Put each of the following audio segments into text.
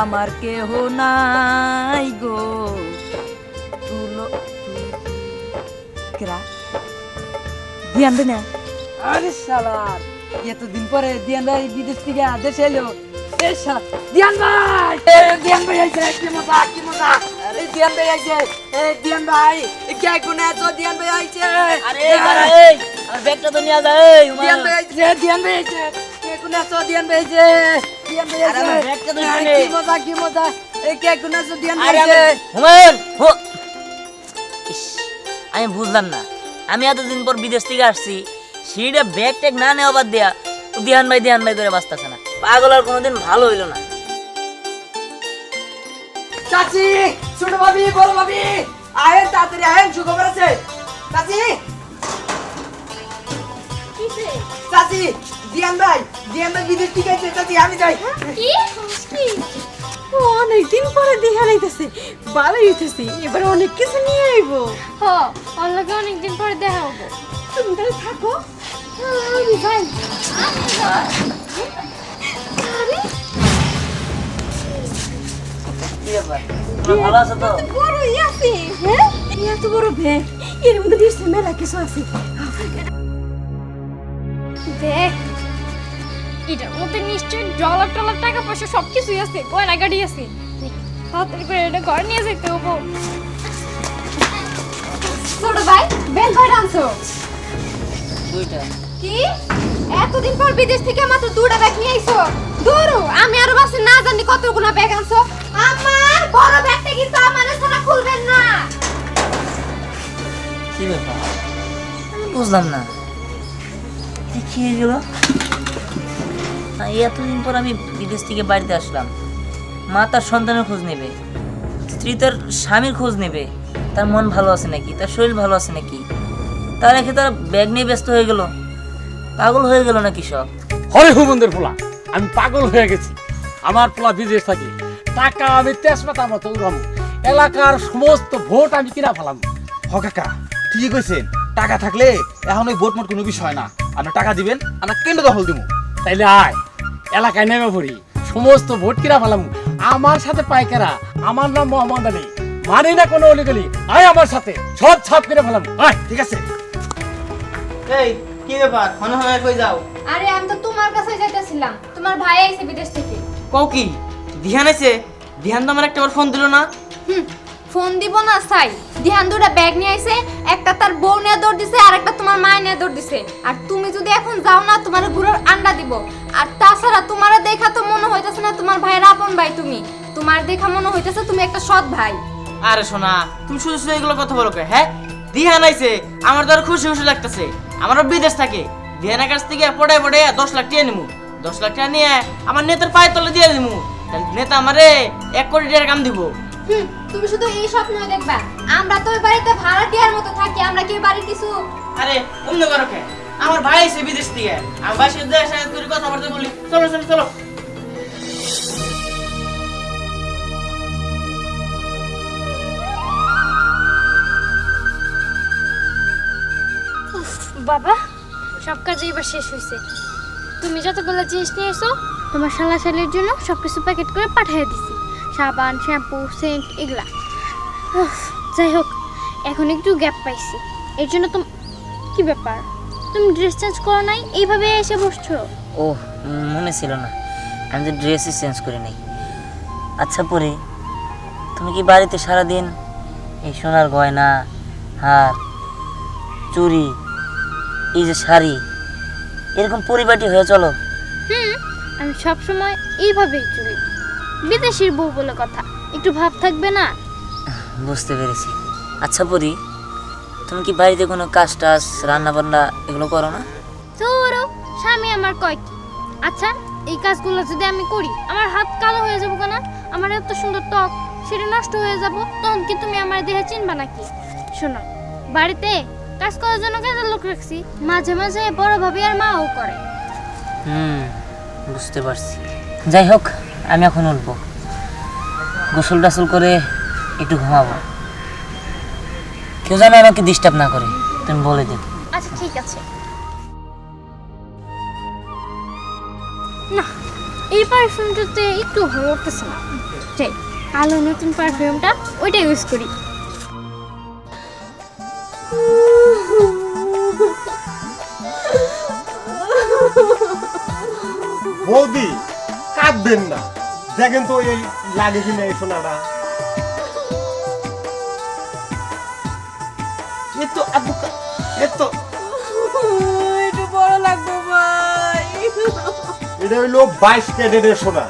আমার কেহ নাই গো। তুলো কেরা? ধ্যান দে না? আরে শালার এতদিন পরে ধ্যান ভাই বিদেশ থেকে আদেশ এলো। ধ্যান ভাই এ ধ্যান ভাই আইছে কি মজা কি মজা। আরে ধ্যান ভাই আইছে এ ধ্যান ভাই কে কোনে আছো ধ্যান ভাই আইছে আরে এই দাঁড়া, এই আমার ব্যাগটা তো নিয়ে যা এই ধ্যান ভাই আইছে ধ্যান ভাই আইছে কে কোনে আছো ধ্যান ভাই আইছে কি মজা কি মজা? কে কোনে হুমায়ুন হো। আমি বুঝলাম না। আমি এতদিন পর বিদেশ থেকে আসছি সিঁড়িটা ব্যাগ ট্যাগ না নেওয়া বাদ দেয়া দিহান ভাই দিহান ভাই করে বাঁচতেছে না। পাগল আর কোনোদিন ভালো হইল না। চাচি ছোট ভাবি বড় ভাবি আহেন তাড়াতাড়ি আহেন সুখবর আছে। চাচি। চাচি দিয়ান ভাই দিয়ান ভাই বিদেশ ঠিক আছে চাচি আমি যাই। কি? কি ও অনেকদিন পরে দেখা নাইতেছে ভালো হইতেছে এবার অনেক কিছু নিয়ে আইবো। হ ওর লগে অনেকদিন পরে দেখা হব তুমি তাহলে থাকো। আমি যাই। কি ব্যাপার? ভালো আছো তো? হ্যাঁ? এত বড় ব্যাগ এর মধ্যে দিয়েছে মেলা কিছু আছে। দেখ এটার মধ্যে নিশ্চয়ই ডলার টলার টাকা পয়সা সব কিছুই আছে গয়না গাড়ি আছে। তাড়াতাড়ি করে এটা ঘরে নিয়ে যেতে হব। ছোট ভাই বেল ভাই আনছো? দুইটা। কি? এতদিন পর বিদেশ থেকে মাত্র দুটা ব্যাগ নিয়ে আইছো। দূরু আমি আরও বাসে না জানি কতগুলো ব্যাগ আনছো। আমার বড় ব্যাগটা কিন্তু আমার ছাড়া খুলবেন না। কি ব্যাপার? বুঝলাম না। কি হয়ে গেল? না, এতদিন পর আমি বিদেশ থেকে বাড়িতে আসলাম। মা তার সন্তানের খোঁজ নেবে স্ত্রী তার স্বামীর খোঁজ নেবে তার মন ভালো আছে নাকি তার শরীর ভালো আছে নাকি? তার রেখে তার ব্যাগ নিয়ে ব্যস্ত হয়ে গেল। পাগল হয়ে গেল নাকি সব? হরে হুমন্দের পোলা আমি পাগল হয়ে গেছি। আমার পোলা বিদেশ থাকি টাকা আমি তেজপাতা মতো উড়াম এলাকার সমস্ত ভোট আমি কিনা ফেলাম হ কাকা ঠিকই কইছেন। টাকা থাকলে এখন ওই ভোট মোট কোনো বিষয় না। আপনি টাকা দিবেন আমরা কেন্দ্র দখল দিব। তাইলে আয়। এলাকায় নেমে পড়ি। সমস্ত ভোট কিনা ফেলাম আমার সাথে পাইকারা আমার নাম মোহাম্মদ আলী। মানি না কোনো অলিগলি আয় আমার সাথে। সব ছাপ কিনে ফেলাম আয় ঠিক আছে? এই কি ব্যাপার? মনে হয় কই যাও? আরে আমি তো তোমার কাছে যাইতেছিলাম। তোমার ভাই আইছে বিদেশ থেকে। কও কি? ধ্যান আছে ধ্যান তো আমার একটা ফোন দিল না? হুম, ফোন দিব না সাই দিহান দুটা ব্যাগ নিয়ে আইছে। একটা তার বউ নিয়ে দৌড় দিছে আর একটা তোমার মায় নিয়ে দৌড় দিছে। আর যদি এখন যাও না তোমার গুড়োর আন্ডা দিব। আর তাছাড়া তোমার দেখা তো মনে হইতেছে না তোমার ভাইয়ের আপন ভাই তুমি। তোমার দেখা মনে হইতেছে তুমি একটা সৎ ভাই। আরে শোনা তুমি শুধু শুধু এগুলো কথা বলো কে, হ্যাঁ? দিহা নাইছে আমার তো আর খুশি খুশি লাগতেছে। আমারও বিদেশ থাকে। ধ্যানের কাছ থেকে পড়ে পড়ে দশ লাখ টাকা নিমু। দশ লাখ টাকা নিয়ে আমার নেতার পায়ের তলে দিয়ে দিমু। তাহলে নেতা আমারে এক কোটি টাকার কাম দিব। হুম, তুমি শুধু এই স্বপ্নই দেখবা। আমরা তো ওই বাড়িতে ভাড়াটিয়ার মতো থাকি আমরা কি বাড়ি কিছু আরে অন্য করো কে। আমার ভাই আইছে বিদেশ থেকে আমার ভাইয়ের সাথে সাক্ষাৎ করে কথাবার্তা বলি চলো চলো চলো। বাবা, সব কাজ এবার শেষ হয়েছে তুমি যতগুলো জিনিস নিয়ে এসো, তোমার শালা শালির জন্য সব কিছু প্যাকেট করে পাঠিয়ে দিছি। সাবান, শ্যাম্পু, সেন্ট, এগুলা। যাই হোক, এখন একটু গ্যাপ পাইছি। এর জন্য তো কি ব্যাপার? তুমি ড্রেস চেঞ্জ করো নাই এইভাবে এসে বসছো। ও মনে ছিল না। আমি তো ড্রেসই চেঞ্জ করি নাই। আচ্ছা পরে তুমি কি বাড়িতে সারাদিন এই সোনার গয়না হার চুড়ি এই যে শাড়ি এরকম পরিপাটি হয়ে চলো? হুম আমি সব সময় এইভাবেই চলি। বিদেশির বউ বলে কথা একটু ভাব থাকবে না? বুঝতে পেরেছি। আচ্ছা পরি তুমি কি বাড়িতে কোনো কাজ টাজ রান্না বান্না এগুলো করো না? তোরও স্বামী আমার কয় কি আচ্ছা এই কাজগুলো যদি আমি করি আমার হাত কালো হয়ে যাব কেন? আমার এত সুন্দর ত্বক সেটা নষ্ট হয়ে যাব? তখন কি তুমি আমার দেহে চিনবা নাকি? শোনো বাড়িতে কাজ করার জন্য কাজের লোক রাখছি মাঝে মাঝে বড় ভাবি আর মাও করে। হুম বুঝতে পারছি। যাই হোক আমি এখন উঠবো। গোসল টাসল করে একটু ঘুমাবো। কেউ যেন আমাকে ডিস্টার্ব না করে তুমি বলে দিন আচ্ছা ঠিক আছে। না এই পারফিউমটাতে একটু ভালো লাগতেছে না। যাই কালো নতুন পারফিউমটা ওইটা ইউজ করি। বৌদি কাঁদবেন না। দেখেন তো এই লাগে কিনা এই সোনাটা। এ তো আদুকা এ তো একটু বড় লাগবে ভাই। এটা হইল বাইশ ক্যাডেটের সোনা।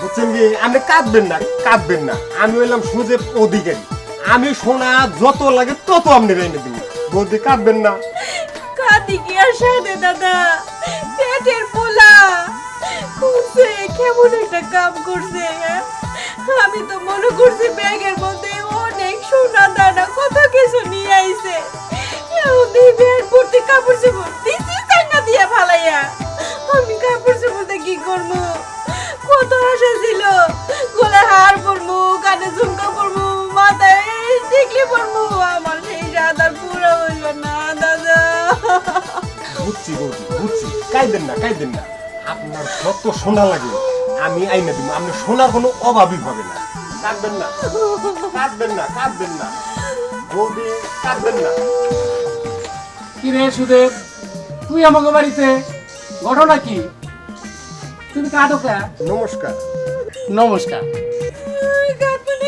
বুঝছেন কি? আপনি কাঁদবেন না কাঁদবেন না। আমি হইলাম সুজের অধিকারী। আমি সোনা যত লাগে তত আপনি রেনে দিন। বৌদি কাঁদবেন না। কাঁদি কি আর সাথে দাদা? পেটের পোলা। খুঁজছে কেমন একটা কাম করছে হ্যাঁ? আমি তো মনে করছি ব্যাগের মধ্যে অনেক সোনা দানা, কত কিছু নিয়ে আইছে। এই ভর্তি কাপড় চোপড়, দিছি চাঙ্গা দিয়ে ফালাইয়া। আমি কাপড় চোপড়তে কি করব কত আশা ছিল গলে হার পরবো কানে ঝুমকা পরবো মাথায় টিকলি পরবো আমার সেই আর পুরো হইল না, দাদা। বুঝছি বৌদি, বুঝছি। কাইদেন না কাইদেন না। আপনার যত সোনা লাগে, আমি আইনা দিব। আপনার সোনার কোনো অভাবই হবে না। কাঁদবেন না কাঁদবেন না কাঁদবেন না। বৌদি কাঁদবেন না। কি রে সুদেব তুই আমাকে বাড়িতে? ঘটনা কি? তুমি কাটো কে? নমস্কার। নমস্কার।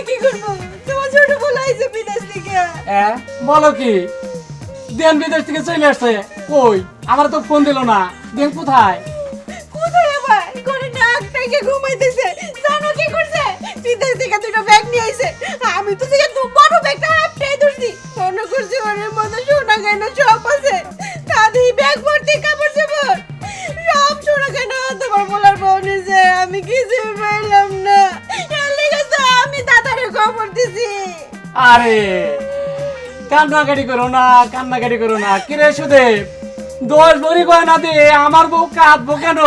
কি করব? তোমার ছোট বলে আইছে বিদেশ থেকে। এ বলো কি? দেন বিদেশ থেকে চলে আসছে। কই? আমার তো ফোন দিল না। দেন কোথায়? কোথায় আবার? করে নাক থেকে ঘুমাইতেছে। জানো কি করছে? বিদেশ থেকে দুটো ব্যাগ নিয়ে আইছে। আমি তো থেকে দু বড় ব্যাগটা হাফটাই ধরছি। মনে করছি ওর মধ্যে সোনা গয়না সব আছে। তাদের ব্যাগ ভর্তি কাপড় চোপড়। সব সোনা গয়না তোমার বলার বউ নিছে আমি কিছু পাইলাম না। এর তো আমি দাদারে খবর দিছি। আরে, কান্নাকাটি করো না, কান্নাকাটি করো না। কি রে সুদেব? দশ ভরি গয়না দে আমার বউ কাঁদবো কেন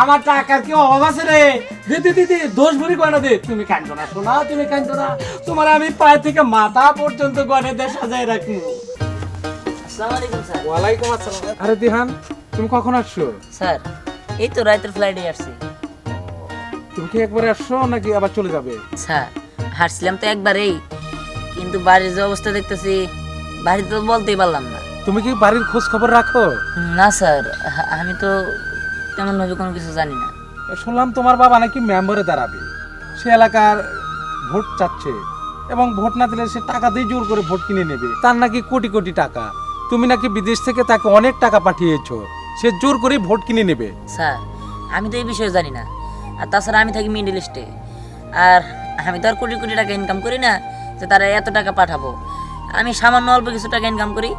আমার টাকার কি অভাব আছে রে? দে দে দে দে দশ ভরি গয়না দে। তুমি কান্দো না শোনা তুমি কান্দো না। তোমার আমি পায়ে থেকে মাথা পর্যন্ত গয়না দিয়ে সাজায় রাখব। আসসালামু আলাইকুম স্যার। ওয়ালাইকুম আসসালাম। আরে দিহান তুমি কখন আসছো? স্যার এই তো রাতের ফ্লাইটে আসছি। তুমি কি একবারে আসছো নাকি আবার চলে যাবে? স্যার হারছিলাম তো একবারেই কিন্তু বাড়ির যে অবস্থা দেখতেছি বাড়িতে তো বলতেই পারলাম না। তুমি কি বাড়ির খোঁজ খবর রাখো? না স্যার আমি তো তেমন ভাবে কোনো কিছু জানি না। শুনলাম তোমার বাবা নাকি মেম্বারে দাঁড়াবে। সে এলাকার ভোট চাচ্ছে এবং ভোট না দিলে সে টাকা দিয়ে জোর করে ভোট কিনে নেবে। তার নাকি কোটি কোটি টাকা। তুমি নাকি বিদেশ থেকে তাকে অনেক টাকা পাঠিয়েছো। সে জোর করে ভোট কিনে নেবে। স্যার আমি তো এই বিষয়ে জানি না। আর তাছাড়া আমি থাকি মিডিল ইস্টে। আর আমি তো আর কোটি কোটি টাকা ইনকাম করি না যে তারা এত টাকা পাঠাবো। আমি সামান্য অল্প কিছু টাকা ইনকাম করি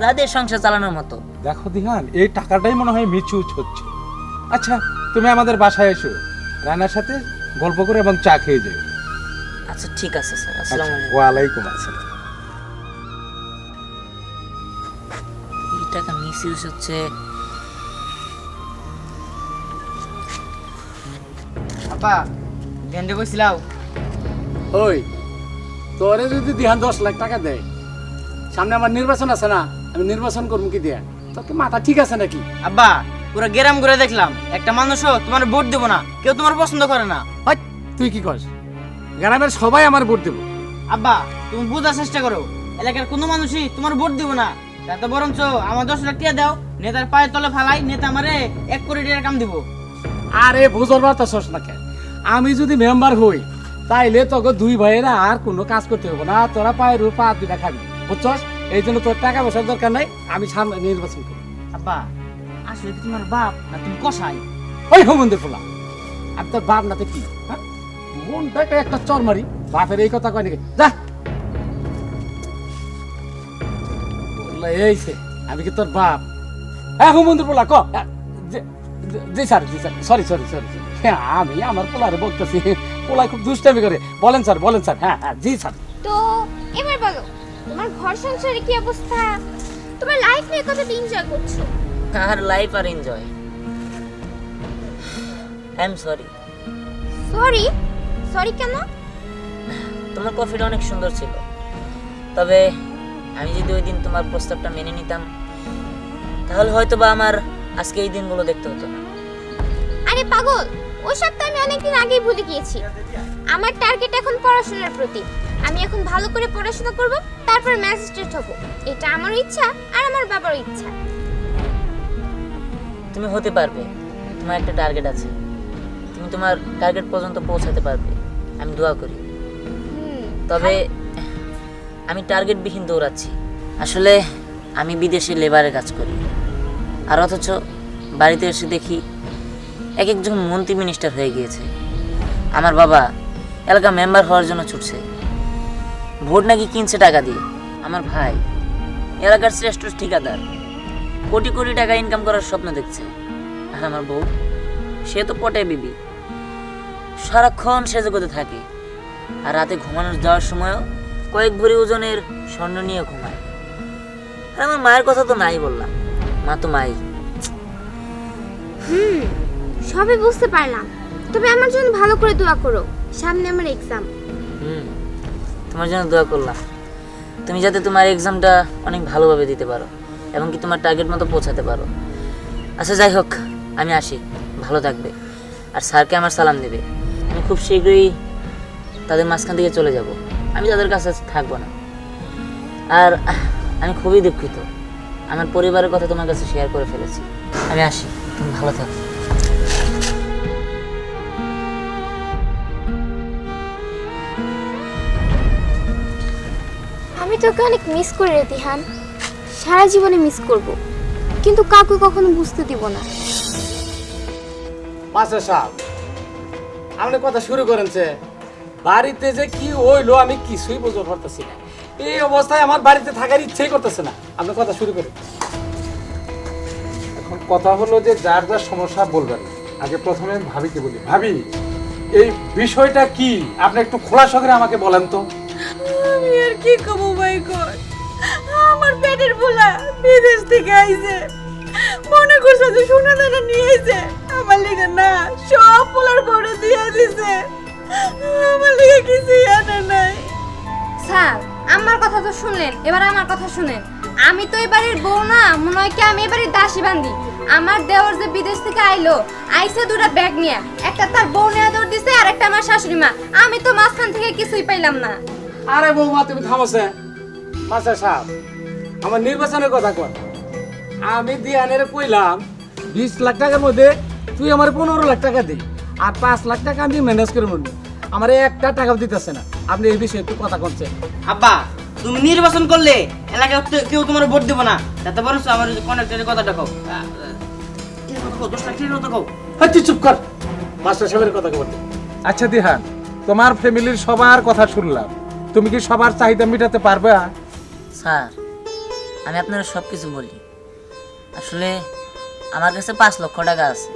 যাদের সংসার চালানোর মতো। দেখো দিহান এই টাকাটাই মনে হয় মিচুচ হচ্ছে। আচ্ছা তুমি আমাদের বাসায় এসো। রানার সাথে গল্প করে এবং চা খেয়ে যাও আচ্ছা ঠিক আছে স্যার। আচ্ছা, আসসালামু আলাইকুম। ওয়ালাইকুম আসসালাম। এই টাকা মিস হচ্ছে। আপা দিয়ে কইছিলাও? ওই তোরে যদি দিহান দশ লাখ টাকা দেয় সামনে আমার নির্বাচন আছে না আমি নির্বাচন করব কি দিয়া? তোর কি মাথা ঠিক আছে নাকি? আব্বা পুরো গ্রাম ঘুরে দেখলাম। একটা মানুষও তোমার ভোট দেবো না কেউ তোমার পছন্দ করে না। হাট, তুই কি কস? গ্রামের সবাই আমার ভোট দেবো। আব্বা তুমি বোঝার চেষ্টা করো। এলাকার কোনো মানুষই তোমার ভোট দিব না। তাতে বরঞ্চ আমার দশ লাখ টাকা দাও নেতার পায়ের তলে ফালাই নেতা আমারে এক কোটি টাকার কাম দিব। আরে বুঝর বার্তা শোস না কেন আমি যদি মেম্বার হই তাইলে তোকে দুই ভাইয়েরা আর কোনো কাজ করতে হবে না। তোরা পায়ের উপর পা দুটা খাবি বুঝছস? এই জন্য তোর টাকা পয়সার দরকার নাই আমি সামনে নির্বাচন করি। আব্বা আসলে কি তোমার বাপ না তুমি কষাই ওই হোমন্দির পোলা আর তোর বাপ নাতে কি? হ্যাঁ? মনটাকে একটা চর মারি। বাপের এই কথা কয় নাকি? যা। বললা, এই সে আমি কি তোর বাপ? হ্যাঁ হোমন্দির পোলা ক। হ্যাঁ, জি- জি স্যার জি স্যার সরি সরি সরি আমি আমার পোলারে বলতেছি। পোলা খুব দুষ্টামি করে। বলেন স্যার বলেন স্যার। হ্যাঁ হ্যাঁ জি স্যার। তো এবার বলো তোমার ঘর সংসারে কি অবস্থা? তোমার লাইফ নিয়ে কতটা এনজয় করছ? আর life R enjoy I am sorry sorry sorry কেন? তোমার কফিটা অনেক সুন্দর ছিল। তবে আমি যদি ওই দিন তোমার প্রস্তাবটা মেনে নিতাম তাহলে হয়তো বা আমার আজকে এই দিনগুলো দেখতে হতো না। আরে পাগল ওসব তো আমি অনেকদিন আগেই ভুলে গিয়েছি। আমার টার্গেট এখন পড়াশোনার প্রতি। আমি এখন ভালো করে পড়াশোনা করব তারপর ম্যাজিস্ট্রেট হব। এটা আমার ইচ্ছা আর আমার বাবার ইচ্ছা। তুমি হতে পারবে। তোমার একটা টার্গেট আছে। তুমি তোমার টার্গেট পর্যন্ত পৌঁছাতে পারবে। আমি দোয়া করি। তবে আমি টার্গেটবিহীন দৌড়াচ্ছি। আসলে আমি বিদেশে লেবারে কাজ করি। আর অথচ বাড়িতে এসে দেখি এক একজন মন্ত্রী মিনিস্টার হয়ে গিয়েছে। আমার বাবা এলাকা মেম্বার হওয়ার জন্য ছুটছে। ভোট নাকি কিনছে টাকা দিয়ে? আমার ভাই এলাকার শ্রেষ্ঠ ঠিকাদার। কোটি কোটি টাকা ইনকাম করার স্বপ্ন দেখছে। আর আমার বউ সে তো পটে বিবি। সারাক্ষণ সে জগতে থাকে। আর রাতে ঘুমানোর যাওয়ার সময়ও কয়েক ভরি ওজনের স্বর্ণ নিয়ে ঘুমায়। আর আমার মায়ের কথা তো নাই বললাম। মা তো মাই। হুম সবই বুঝতে পারলাম। তবে আমার জন্য ভালো করে দোয়া করো। সামনে আমার এক্সাম হুম তোমার জন্য দোয়া করলাম। তুমি যাতে তোমার এক্সামটা অনেক ভালোভাবে দিতে পারো। এবং কি তোমার টার্গেট মতো পৌঁছাতে পারো। আচ্ছা যাই হোক, আমি আসি। ভালো থাকবে। আর স্যারকে আমার সালাম দেবে। আমি খুব শীঘ্রই তাদের মাঝখান থেকে চলে যাব। আমি তাদের কাছে থাকব না। আর আমি খুবই দুঃখিত। আমার পরিবারের কথা তোমার কাছে শেয়ার করে ফেলেছি। আমি আসি। তুমি ভালো থাকো। আমি তোকে অনেক মিস করি দিহান সারা জীবনে মিস করব। কিন্তু কাকু কখনো বুঝতে দিব না। মাস্টার সাহেব আপনি কথা শুরু করেন যে বাড়িতে যে কি হইল আমি কিছুই বুঝতে পারতেছি না। এই অবস্থায় আমার বাড়িতে থাকার ইচ্ছেই করতেছে না। আপনি কথা শুরু করেন। এখন কথা হলো যে যার যার সমস্যা বলবেন আগে প্রথমে ভাবিকে বলি। ভাবি এই বিষয়টা কি? আপনি একটু খোলাসা করে আমাকে বলেন তো। আমি আর কি কমু ভাই আমার পেটের পোলা বিদেশ থেকে আইছে। মনে করছে যে সোনা দানা নিয়ে আইছে। আমার লিগে না সব পোলার বড় দিয়ে দিছে। আমার লিগে কিছুই আনে নাই। স্যার আমার কথা তো শুনলেন। এবার আমার কথা শুনেন। আমি তো এই বাড়ির বউ না মনে হয় কি আমি এই বাড়ির দাসী বান্দি। আমার দেওর যে বিদেশ থেকে আইলো আইসে দুটা ব্যাগ নিয়ে। একটা তার বউ নেওয়া দৌড় দিছে আর একটা আমার শাশুড়ি মা। আমি তো মাঝখান থেকে কিছুই পাইলাম না। আরে বৌমা তুমি থামোছে মাস্টার সাহেব আমার নির্বাচনের কথা কর আমি দিয়ানের কইলাম বিশ লাখ টাকার মধ্যে তুই আমার পনেরো লাখ টাকা দিই আর পাঁচ লাখ টাকা আমি ম্যানেজ করে মনি আমার একটা টাকাও দিতেছে না। আপনি এই বিষয়ে একটু কথা করছেন আব্বা তুমি নির্বাচন করলে এলাকায় কেউ তোমার ভোট দেবো না। তাতে বরং আমার কন্ট্রাক্টরের কথাটা কও। আহ, আহ, কি কথা কও? দশ লাখ টাকার কথা কও। হ্যাঁ তুই চুপ কর। মাস্টার সাহেবের কথা বলতে আচ্ছা দিহান তোমার ফ্যামিলির সবার কথা শুনলাম। তুমি কি সবার চাহিদা মেটাতে পারবে? স্যার, আমি আপনারা সব কিছু বলি। আসলে আমার কাছে পাঁচ লক্ষ টাকা আছে।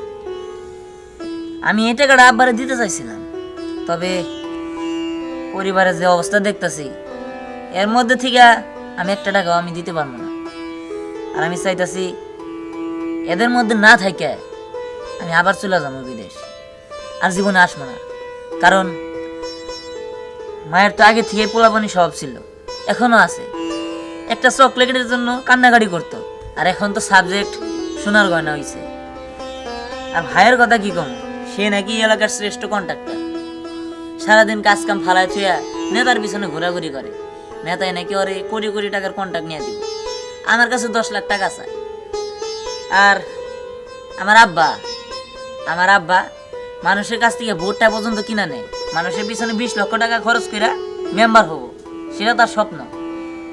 আমি এই টাকাটা আব্বারে দিতে চাইছিলাম, তবে পরিবারের যে অবস্থা দেখতেছি, এর মধ্যে থেকে আমি একটা টাকাও আমি দিতে পারব না। আর আমি চাইতেছি এদের মধ্যে না থাকে আমি আবার চলে যাব বিদেশ, আর জীবনে আসব না। কারণ মায়ের তো আগে থেকে পোলাপানি স্বভাব ছিল, এখনও আছে। একটা চকলেটের জন্য কান্নাকাটি করতো। আর এখন তো সাবজেক্ট সোনার গয়না হইছে। আর ভাইয়ের কথা কি কম? সে নাকি এলাকার শ্রেষ্ঠ কন্ট্রাক্টর সারাদিন কাজ কাম ফালায় থুয়া নেতার পিছনে ঘোরাঘুরি করে। নেতায় নাকি ওরে কোটি কোটি টাকার কন্ট্রাক্ট নিয়ে দিব। আমার কাছে দশ লাখ টাকা চায়। আর আমার আব্বা আমার আব্বা মানুষের কাছ থেকে ভোটটা পর্যন্ত কিনা নেয়। মানুষের পিছনে বিশ লক্ষ টাকা খরচ করে মেম্বার হব। সেটা তার স্বপ্ন।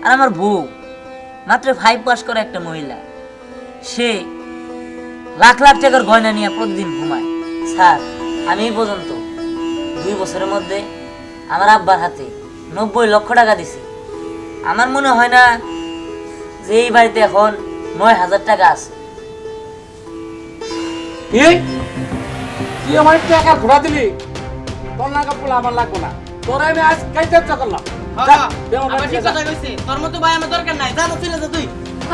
আর আমার বউ, মাত্র ফাইভ পাস করে একটা মহিলা। সে লাখ লাখ টাকার গয়না নিয়ে প্রতিদিন ঘুমায়। স্যার, আমি এই পর্যন্ত দুই বছরের মধ্যে আমার আব্বার হাতে নব্বই লক্ষ টাকা দিছি। আমার মনে হয় না যে এই বাড়িতে এখন নয় হাজার টাকা আছে। আমার টাকা ঘোরা দিলি? তোর নাকা পোলা আমার লাগবো না। তোর আমি আজ কাইতে করলাম। যা, দে আমার আবার বাড়িতে ঠিক কথা কইছে তোর মতো ভাই আমার দরকার নাই তো চলে যা তুই। হ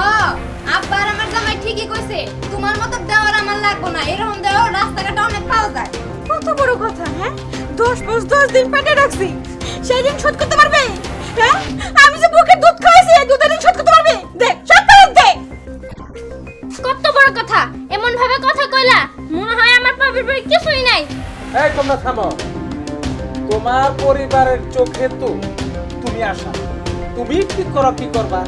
আব্বা আমার জামাই ঠিকই কইছে তোমার মতো দেওয়ার আমার লাগবো না এরকম দেওয়ার রাস্তাঘাটে অনেক পাওয়া যায়। কত বড় কথা হ্যাঁ? দশ মাস দশ দিন পেটে রাখছি সেই দিন শোধ করতে পারবে? হ্যাঁ? আমি যে বুকের দুধ খাইছি এই দুধের দিন শোধ করতে পারবে? দে সব ফেরত দে কত বড় কথা এমন ভাবে কথা কইলা মনে হয় আমার কিছুই নাই। এই তোমরা থামো। তোমার পরিবারের চোখে তো তুমি আসা। তুমি ঠিক করো কি করবা?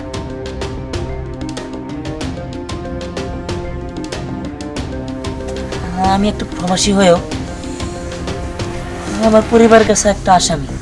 আমি একটু প্রবাসী হয়েও আমার পরিবার কাছে একটা আসামি।